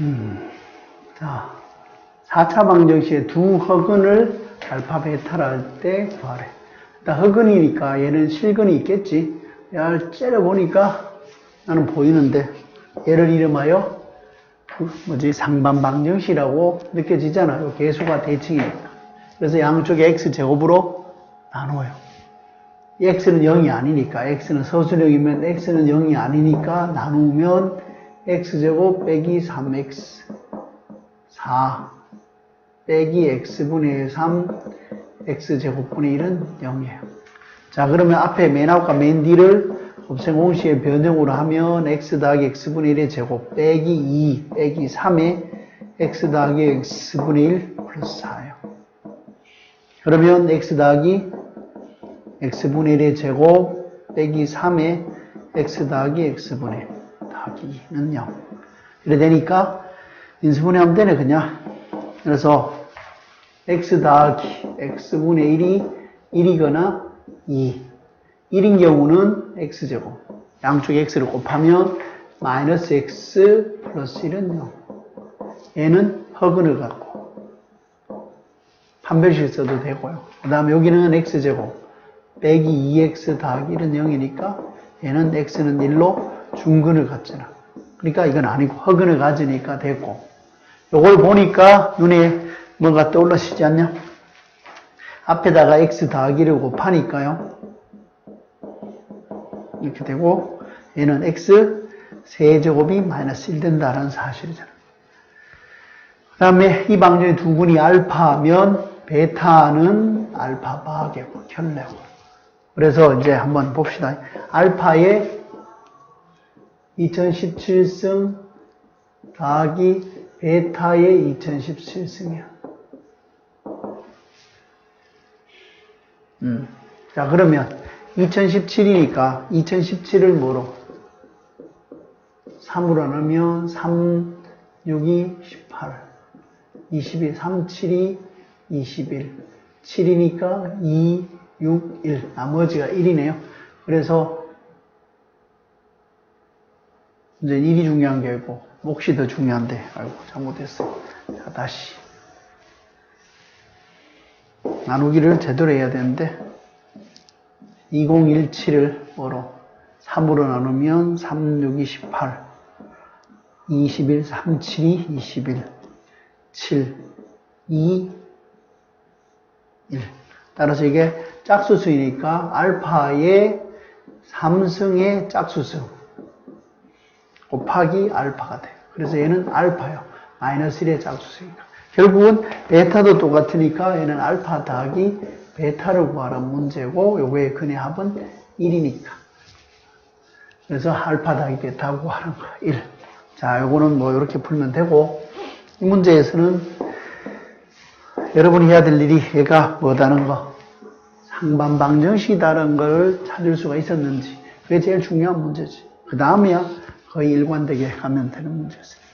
음, 자, 4차 방정식의 두 허근을 알파 베타라 할때 구하래. 일단 허근이니까 얘는 실근이 있겠지. 얘를 째려보니까 나는 보이는데 얘를 이름하여 그 뭐지 상반 방정식이라고 느껴지잖아요. 개수가 대칭이니까. 그래서 양쪽에 x 제곱으로 나누어요. 이 x는 0이 아니니까 x는 서술형이면 x는 0이 아니니까 나누면 x제곱 빼기 3x 4 빼기 x분의 3 x제곱분의 1은 0이에요. 자 그러면 앞에 맨 앞과 맨 뒤를 곱셈 공식의 변형으로 하면 x 더하기 x분의 1의 제곱 빼기 2 빼기 3의 x 더하기 x분의 1 플러스 4예요. 그러면 x 더하기 x분의 1의 제곱 빼기 3의 x 더하기 x분의 1더 하기 2는 0. 이래 되니까 인수분해 하면 되네 그냥. 그래서 x 더하기 x분의 1이 1이거나 2. 1인 경우는 x제곱. 양쪽 x를 곱하면 마이너스 x 플러스 1은 0. 얘는 허근을 갖고 판별식 써도 되고요. 그 다음에 여기는 x제곱. 빼기 2x 더하기 1은 0이니까 얘는 x는 1로 중근을 갖잖아. 그러니까 이건 아니고 허근을 가지니까 됐고. 요걸 보니까 눈에 뭔가 떠올라시지 않냐? 앞에다가 x 더하기를 곱하니까요. 이렇게 되고 얘는 x 세제곱이 마이너스 1 된다는 사실이잖아. 그 다음에 이 방정의 두 분이 알파면 베타는 알파 바하겠고 켤레고. 그래서 이제 한번 봅시다. 알파의 2017승 더하기 베타의 2017승이야. 음. 자, 그러면 2017이니까 2017을 뭐로? 3으로 나누면 3, 6이 18, 22, 3, 7이 21, 7이니까 2, 6, 1. 나머지가 1이네요. 그래서 이제 1이 중요한 게 아니고 몫이 더 중요한데 아이고 잘못했어. 자 다시. 나누기를 제대로 해야 되는데 2017을 뭐로 3으로 나누면 3, 6이 18 21, 3, 7이 21 7, 2, 1 따라서 이게 짝수수이니까 알파의 3승의 짝수수 곱하기 알파가 돼요. 그래서 얘는 알파요. 마이너스 1의 짝수수니까. 결국은 베타도 똑같으니까 얘는 알파 더하기 베타를 구하는 문제고 요거의 근의 합은 1이니까. 그래서 알파 더하기 베타 구하는 거 1. 자, 요거는 뭐 이렇게 풀면 되고 이 문제에서는 여러분이 해야 될 일이 얘가 뭐다는 거 상반방정식이다는 걸 찾을 수가 있었는지 그게 제일 중요한 문제지. 그 다음이야 거의 일관되게 가면 되는 문제였어요.